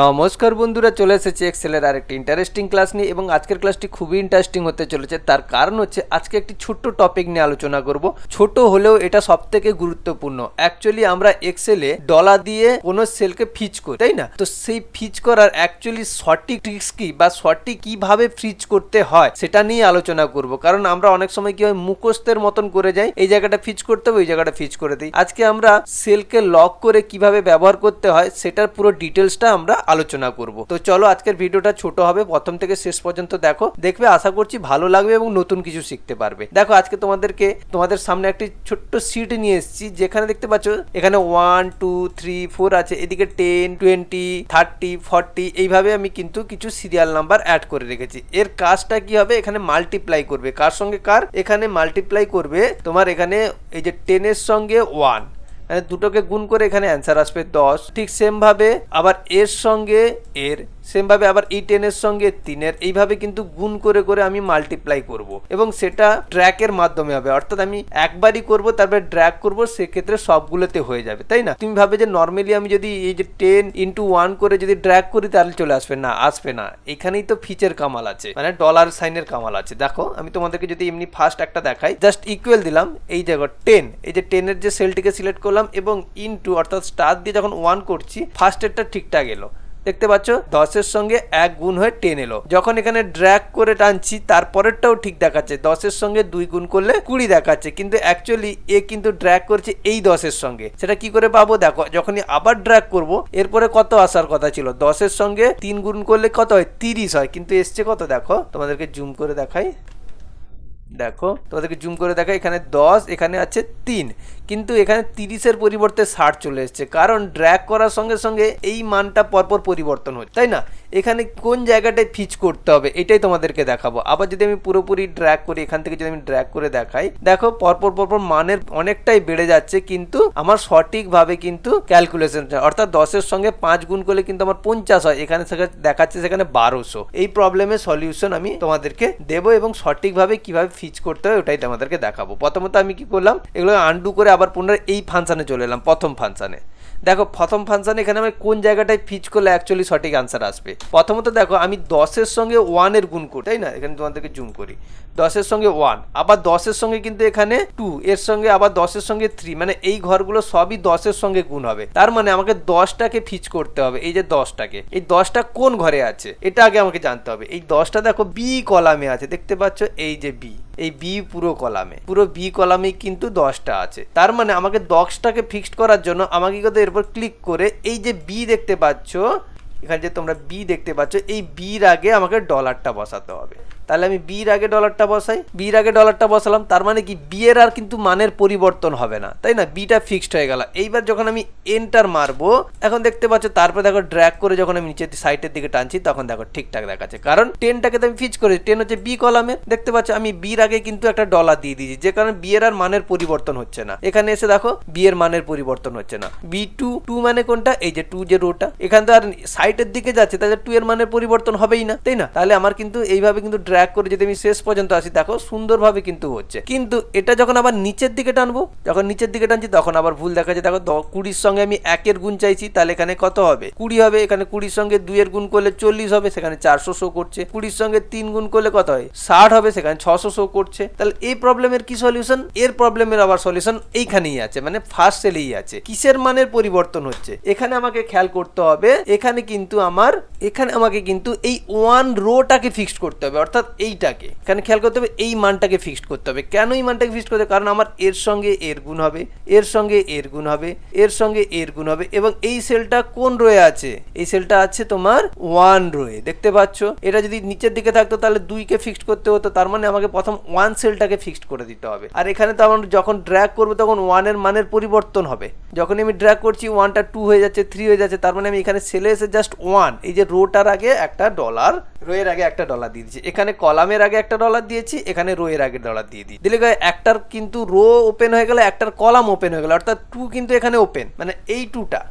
নমস্কার বন্ধুরা, চলে এসেছে এক্সেলের আরেকটি ইন্টারেস্টিং ক্লাস নিয়ে এবং আজকের ক্লাসটি খুবই ইন্টারেস্টিং হতে চলেছে। তার কারণ হচ্ছে, আজকে একটি ছোট্ট টপিক নিয়ে আলোচনা করব। ছোট হলেও এটা সব থেকে গুরুত্বপূর্ণ। অ্যাকচুয়ালি আমরা এক্সেলে ডলার দিয়ে কোনো সেলকে ফিচ করি, তাই না? তো সেই ফিচ করার অ্যাকচুয়ালি সঠিক ট্রিক্স কি বা সঠিক কীভাবে ফ্রিজ করতে হয়, সেটা নিয়ে আলোচনা করব। কারণ আমরা অনেক সময় কি হয়, মুখস্থের মতন করে যাই, এই জায়গাটা ফিচ করতে হবে, ওই জায়গাটা ফিচ করে দিই। আজকে আমরা সেলকে লক করে কীভাবে ব্যবহার করতে হয়, সেটার পুরো ডিটেলসটা আমরা আলোচনা করব। তো চলো আজকের ভিডিওটা ছোট হবে, প্রথম থেকে শেষ পর্যন্ত দেখো। দেখবে আশা করছি ভালো লাগবে এবং নতুন কিছু শিখতে পারবে। দেখো, আজকে তোমাদেরকে, তোমাদের সামনে একটি ছোট্ট সিট নিয়ে এসেছি। যেখানে দেখতে পাচ্ছ, এখানে ওয়ান টু থ্রি ফোর আছে। এদিকে টেন টোয়েন্টি থার্টি ফর্টি এইভাবে আমি কিন্তু কিছু সিরিয়াল নাম্বার অ্যাড করে রেখেছি। এর কাজটা কি হবে? এখানে মাল্টিপ্লাই করবে। কার সঙ্গে কার? এখানে মাল্টিপ্লাই করবে তোমার এখানে, এই যে টেনের সঙ্গে ওয়ান দুটোকে গুণ করে এখানে অ্যান্সার আসবে দশ। ঠিক সেম ভাবে আবার এর সঙ্গে এর সেম ভাবে আবার এই টেনের সঙ্গে তিনের, এইভাবে কিন্তু গুণ করে করে আমি মাল্টিপ্লাই করব। এবং সেটা ট্র্যাকের মাধ্যমে হবে। অর্থাৎ আমি একবারই করব, তারপরে ড্র্যাক করব, সেক্ষেত্রে সবগুলোতে হয়ে যাবে, তাই না? তুমি ভাবে যে নর্মালি আমি যদি এই যে টেন ইন্টু ওয়ান করে যদি ড্র্যাক করি, তাহলে চলে আসবে না আসবে না। এখানেই তো ফিচের কামাল আছে মানে ডলার সাইনের কামাল আছে। দেখো, আমি তোমাদেরকে যদি এমনি ফার্স্ট একটা দেখাই জাস্ট ইকুয়াল দিলাম, এই জায়গা টেন এই যে টেনের যে সেলটিকে সিলেক্ট করলাম এবং ইনটু অর্থাৎ স্টার দিয়ে যখন ওয়ান করছি ফার্স্টেরটা ঠিকঠাক এলো। দেখতে পাচ্ছ? দশের সঙ্গে এক গুণ হয়ে টেন এলো। যখন এখানে ড্র্যাগ করে টানছি, তারপরেরটাও ঠিক দেখাচ্ছে। দশের সঙ্গে দুই গুণ করলে কুড়ি দেখাচ্ছে। কিন্তু অ্যাকচুয়ালি এ কিন্তু ড্র্যাগ করছে এই দশের সঙ্গে। সেটা কি করে পাবো? দেখো, যখনই আবার ড্র্যাগ করব, এরপরে কত আসার কথা ছিল? দশের সঙ্গে তিন গুণ করলে কত হয়? তিরিশ হয়। কিন্তু এসছে কত? দেখো, তোমাদেরকে জুম করে দেখাই। দেখো, তোমাদেরকে জুম করে দেখা এখানে দশ, এখানে আছে তিন। কিন্তু এখানে তিরিশের পরিবর্তে ষাট চলে এসছে। কারণ ড্র্যাক করার সঙ্গে সঙ্গে এই মানটা পরপর পরিবর্তন হচ্ছে, তাই না? এখানে কোন জায়গাটায় ফিচ করতে হবে, এটাই তোমাদেরকে দেখাবো। আবার যদি আমি পুরোপুরি ড্র্যাগ করি, এখান থেকে যদি আমি ড্র্যাগ করে দেখাই, দেখো পরপর পরপর মানের অনেকটাই বেড়ে যাচ্ছে, কিন্তু আমার সঠিকভাবে কিন্তু ক্যালকুলেশন অর্থাৎ দশের সঙ্গে পাঁচ গুণ করলে কিন্তু আমার পঞ্চাশ হয়, এখানে দেখাচ্ছে সেখানে বারোশো। এই প্রবলেমের সলিউশন আমি তোমাদেরকে দেবো এবং সঠিকভাবে কীভাবে ফিচ করতে হয়, ওটাই তোমাদেরকে দেখাবো। প্রথমত আমি কি করলাম, এগুলো আন্ডু করে আবার পুনরায় এই ফাংশনে চলে এলাম, প্রথম ফাংশনে দেখো, প্রথম ফাংশন এখানে আমি কোন জায়গাটায় ফিচ করলে অ্যাকচুয়ালি সঠিক আনসার আসবে? প্রথমত দেখো, আমি দশের সঙ্গে ওয়ানের গুণ করি, তাই না? এখানে তোমাদেরকে জুম করি। দশের সঙ্গে ওয়ান আবার দশের সঙ্গে কিন্তু এখানে টু এর সঙ্গে আবার দশের সঙ্গে থ্রি মানে এই ঘরগুলো সবই দশের সঙ্গে গুণ হবে। তার মানে আমাকে দশটাকে ফিচ করতে হবে, এই যে দশটাকে। এই দশটা কোন ঘরে আছে? এটা আগে আমাকে জানতে হবে। এই দশটা দেখো বি কলামে আছে, দেখতে পাচ্ছ? এই যে বি এই বি পুরো কলামে। পুরো বি কলামে কিন্তু দশটা আছে। তার মানে আমাকে দশটাকে ফিক্সড করার জন্য আমাকে কিন্তু এরপর ক্লিক করে এই যে বি দেখতে পাচ্ছ, এখানে যে তোমরা বি দেখতে পাচ্ছ, এই বির আগে আমাকে ডলারটা বসাতে হবে। তাহলে আমি বির আগে ডলারটা বসাই। বির আগে ডলারটা বসালাম, তার মানে কি বি এর আর কিন্তু মানের পরিবর্তন হবে না। তাই না? বিটা ফিক্সড হয়ে গেল। এইবার যখন আমি এন্টার মারবো, এখন দেখতে পাচ্ছ, তারপরে দেখো ড্র্যাগ করে যখন আমি নিচের সাইডের দিকে টানছি, তখন দেখো ঠিকঠাক দেখাচ্ছে। কারণ টেনটাকে তো আমি ফিক্স করেছি। টেন হচ্ছে বি কলামের দেখতে পাচ্ছ, আমি বির আগে কিন্তু একটা ডলার দিয়ে দিয়েছি। যে কারণে বি এর আর মানের পরিবর্তন হচ্ছে না। এখানে এসে দেখো বি এর মানের পরিবর্তন হচ্ছে না। বি টু টু মানে কোনটা? এই যে টু যে রোটা এখান তো আর সাইটের দিকে যাচ্ছে, তাহলে টু এর মানের পরিবর্তন হবেই না। তাই না? তাহলে আমার কিন্তু এইভাবে কিন্তু ড্র্যাগ করে যদি আমি শেষ পর্যন্ত আসি, দেখো সুন্দরভাবে কিন্তু হচ্ছে। কিন্তু এটা যখন আবার নিচের দিকে টানবো, যখন নিচের দিকে টানছি, তখন আবার ভুল দেখা যায়। দেখো কুড়ির সঙ্গে আমি একের গুণ চাইছি, তাহলে এখানে কত হবে? কুড়ি হবে, এখানে কুড়ির সঙ্গে দুইয়ের গুণ করলে চল্লিশ হবে, সেখানে চারশো শো করছে। কুড়ির সঙ্গে তিন গুণ করলে কত হয়? ষাট হবে, সেখানে ছশো শো করছে। তাহলে এই প্রবলেমের কি সলিউশন এর প্রবলেমের আবার সলিউশন এইখানেই আছে মানে ফার্স্ট সেলেই আছে। কিসের মানের পরিবর্তন হচ্ছে? এখানে আমাকে খেয়াল করতে হবে, এখানে কিন্তু আমার, এখানে আমাকে কিন্তু এই ওয়ান রোটাকে ফিক্সড করতে হবে। অর্থাৎ এইটাকে। এখানে খেয়াল করতে হবে, এই মানটাকে ফিক্সড করতে হবে। কেন এই মানটাকে ফিক্সড করতে হবে? কারণ আমার এর সঙ্গে এর গুণ হবে, এর সঙ্গে এর গুণ হবে, এর সঙ্গে এর গুণ হবে এবং এই সেলটা কোন রয়ে আছে? এই সেলটা আছে তোমার ওয়ান রয়ে। দেখতে পাচ্ছ? এটা যদি নিচের দিকে থাকতো তাহলে দুইকে ফিক্সড করতে হতো, তার মানে আমাকে প্রথম ওয়ান সেলটাকে ফিক্সড করে দিতে হবে। আর এখানে তো আমার যখন ড্র্যাগ করব তখন ওয়ানের মানের পরিবর্তন হবে। যখন আমি ড্র্যাগ করছি ওয়ানটা টু হয়ে যাচ্ছে থ্রি হয়ে যাচ্ছে, তার মানে আমি এখানে সেলে এসে জাস্ট ওয়ান এই যে রোটার আগে একটা ডলার রোয়ের আগে একটা ডলার দিয়ে দিচ্ছি। এখানে কলামের আগে একটা ডলার দিয়েছি, এখানে রো এর আগে ডলার দিয়ে দিই দিলে একটার কিন্তু রো ওপেন হয়ে গেল একটার কলাম ওপেন হয়ে গেল, অর্থাৎ টু কিন্তু এখানে ওপেন মানে এই টুটা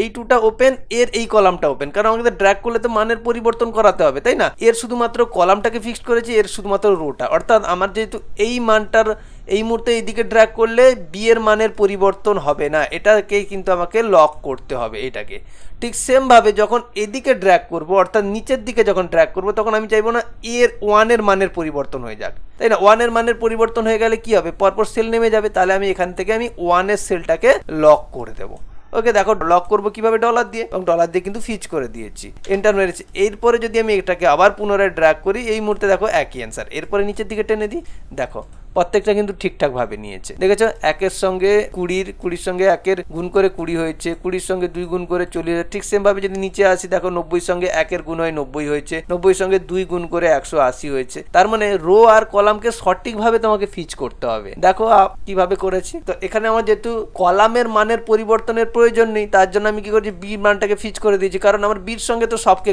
এই টুটা ওপেন এর এই কলামটা ওপেন কারণ আমাকে ড্র্যাগ করলে তো মানের পরিবর্তন করাতে হবে, তাই না? এর শুধুমাত্র কলামটাকে ফিক্সড করেছি, এর শুধুমাত্র রোটা অর্থাৎ আমার যেহেতু এই মানটার এই মুহূর্তে এইদিকে ড্র্যাগ করলে বি এর মানের পরিবর্তন হবে না। এটাকেই কিন্তু আমাকে লক করতে হবে এটাকে। ঠিক সেমভাবে যখন এদিকে ড্র্যাগ করব, অর্থাৎ নিচের দিকে যখন ড্র্যাগ করব, তখন আমি চাইব না এর ওয়ানের মানের পরিবর্তন হয়ে যাক। তাই না? ওয়ানের মানের পরিবর্তন হয়ে গেলে কি হবে? পরপর সেল নেমে যাবে, তাহলে আমি এখান থেকে আমি ওয়ানের সেলটাকে লক করে দেবো। ওকে দেখো লক করব কীভাবে? ডলার দিয়ে। এবং ডলার দিয়ে কিন্তু ফিচ করে দিয়েছি। এন্টার মেরেছি। এরপরে যদি আমি এটাকে আবার পুনরায় ড্র্যাগ করি, এই মুহূর্তে দেখো একই অ্যান্সার এরপরে নিচের দিকে টেনে দিই। দেখো প্রত্যেকটা কিন্তু ঠিকঠাক ভাবে নিয়েছে। দেখেছ, একের সঙ্গে কুড়ির কুড়ির সঙ্গে একের গুণ করে কুড়ি হয়েছে, কুড়ির সঙ্গে দুই গুণ করে চল্লিশ ঠিক সেম ভাবে যদি নিচে আসি, দেখো নব্বই সঙ্গে একের গুণ হয় নব্বই হয়েছে, নব্বই সঙ্গে দুই গুণ করে একশো আশি হয়েছে। তার মানে রো আর কলামকে সঠিকভাবে তোমাকে ফিচ করতে হবে। দেখো কীভাবে করেছি? তো এখানে আমার যেহেতু কলামের মানের পরিবর্তনের প্রয়োজন নেই, তার জন্য আমি কি করছি? বি মানটাকে ফিচ করে দিয়েছি, কারণ আমার বির সঙ্গে তো সবকে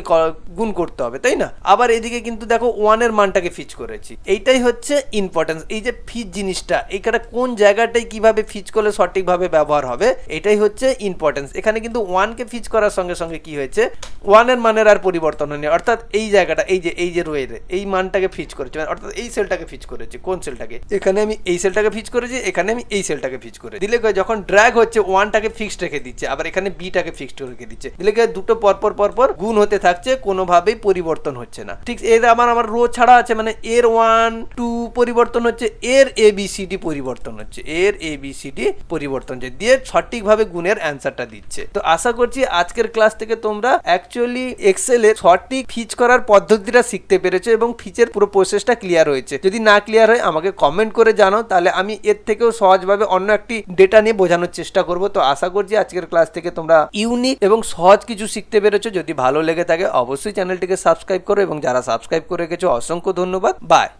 গুণ করতে হবে, তাই না? আবার এদিকে কিন্তু দেখো ওয়ানের মানটাকে ফিচ করেছি। এইটাই হচ্ছে ইম্পর্টেন্স এই যে ফিচ জিনিসটা, এইখানে কোন জায়গাটাই কীভাবে ফিজ করলে সঠিকভাবে ব্যবহার হবে, এটাই হচ্ছে ইম্পর্টেন্স এখানে কিন্তু ওয়ানকে ফিজ করার সঙ্গে সঙ্গে কি হয়েছে? ওয়ানের মানের আর পরিবর্তন হয়নি। অর্থাৎ এই জায়গাটা, এই যে এই যে রয়েছে এই মানটাকে ফিজ করেছে। মানে অর্থাৎ এই সেলটাকে ফিজ করেছে। কোন সেলটাকে এখানে আমি এই সেলটাকে ফিজ করেছি, এখানে আমি এই সেলটাকে ফিজ করে দিলে যখন ড্র্যাগ হচ্ছে ওয়ানটাকে ফিক্সড রেখে দিচ্ছে, আবার এখানে বিটাকে ফিক্সড রেখে দিচ্ছে। দিলে দুটো পরপর পরপর গুণ হতে থাকছে, কোনোভাবেই পরিবর্তন হচ্ছে না। ঠিক এর আমার আমার রো ছাড়া আছে মানে এর ওয়ান টু পরিবর্তন হচ্ছে এর এ বি সি ডি পরিবর্তন হচ্ছে। এর এ বি সি ডি পরিবর্তন হচ্ছে। দিয়ে সঠিকভাবে গুণের অ্যান্সারটা দিচ্ছে। তো আশা করছি আজকের ক্লাস থেকে তোমরা অ্যাকচুয়ালি এক্সেলের সঠিক ফিচ করার পদ্ধতিটা শিখতে পেরেছ এবং ফিচের পুরো প্রসেসটা ক্লিয়ার হয়েছে। যদি না ক্লিয়ার হয়, আমাকে কমেন্ট করে জানাও। তাহলে আমি এর থেকেও সহজভাবে অন্য একটি ডেটা নিয়ে বোঝানোর চেষ্টা করব। তো আশা করছি আজকের ক্লাস থেকে তোমরা ইউনিক এবং সহজ কিছু শিখতে পেরেছ। যদি ভালো লেগে থাকে, অবশ্যই চ্যানেলটিকে সাবস্ক্রাইব করো এবং যারা সাবস্ক্রাইব করে রেখেছো, অসংখ্য ধন্যবাদ। বাই